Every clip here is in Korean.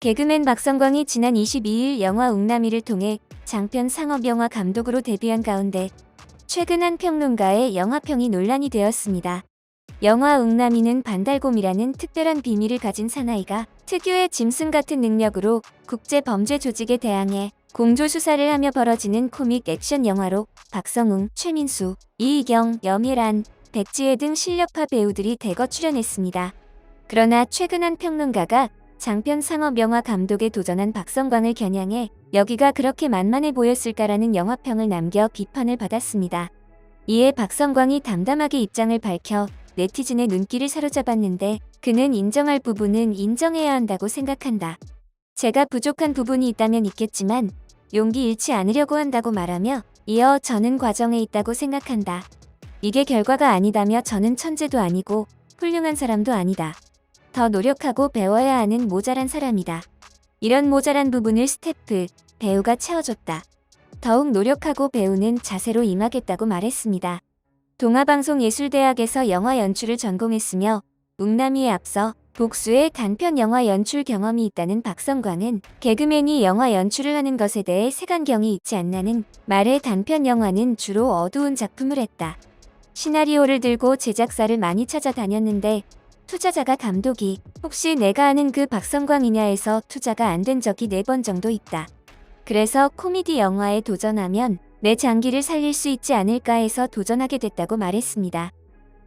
개그맨 박성광이 지난 22일 영화 웅남이를 통해 장편 상업영화 감독으로 데뷔한 가운데 최근 한 평론가의 영화평이 논란이 되었습니다. 영화 웅남이는 반달곰이라는 특별한 비밀을 가진 사나이가 특유의 짐승 같은 능력으로 국제 범죄 조직에 대항해 공조 수사를 하며 벌어지는 코믹 액션 영화로 박성웅, 최민수, 이희경, 염예란, 백지혜 등 실력파 배우들이 대거 출연했습니다. 그러나 최근 한 평론가가 장편 상업 영화 감독에 도전한 박성광을 겨냥해 여기가 그렇게 만만해 보였을까라는 영화평을 남겨 비판을 받았습니다. 이에 박성광이 담담하게 입장을 밝혀 네티즌의 눈길을 사로잡았는데 그는 인정할 부분은 인정해야 한다고 생각한다. 제가 부족한 부분이 있다면 있겠지만 용기 잃지 않으려고 한다고 말하며 이어 저는 과정에 있다고 생각한다. 이게 결과가 아니다며 저는 천재도 아니고 훌륭한 사람도 아니다. 더 노력하고 배워야 하는 모자란 사람이다. 이런 모자란 부분을 스태프, 배우가 채워줬다. 더욱 노력하고 배우는 자세로 임하겠다고 말했습니다. 동아방송예술대학에서 영화 연출을 전공했으며 웅남이에 앞서 복수의 단편 영화 연출 경험이 있다는 박성광은 개그맨이 영화 연출을 하는 것에 대해 색안경이 있지 않나는 말에 단편 영화는 주로 어두운 작품을 했다. 시나리오를 들고 제작사를 많이 찾아다녔는데 투자자가 감독이 혹시 내가 아는 그 박성광이냐 해서 투자가 안 된 적이 네번 정도 있다. 그래서 코미디 영화에 도전하면 내 장기를 살릴 수 있지 않을까 해서 도전하게 됐다고 말했습니다.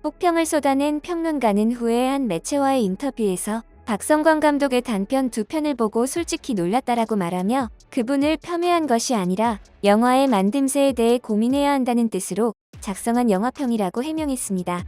혹평을 쏟아낸 평론가는 후에 한 매체와의 인터뷰에서 박성광 감독의 단편 두 편을 보고 솔직히 놀랐다라고 말하며 그분을 폄훼한 것이 아니라 영화의 만듦새에 대해 고민해야 한다는 뜻으로 작성한 영화평이라고 해명했습니다.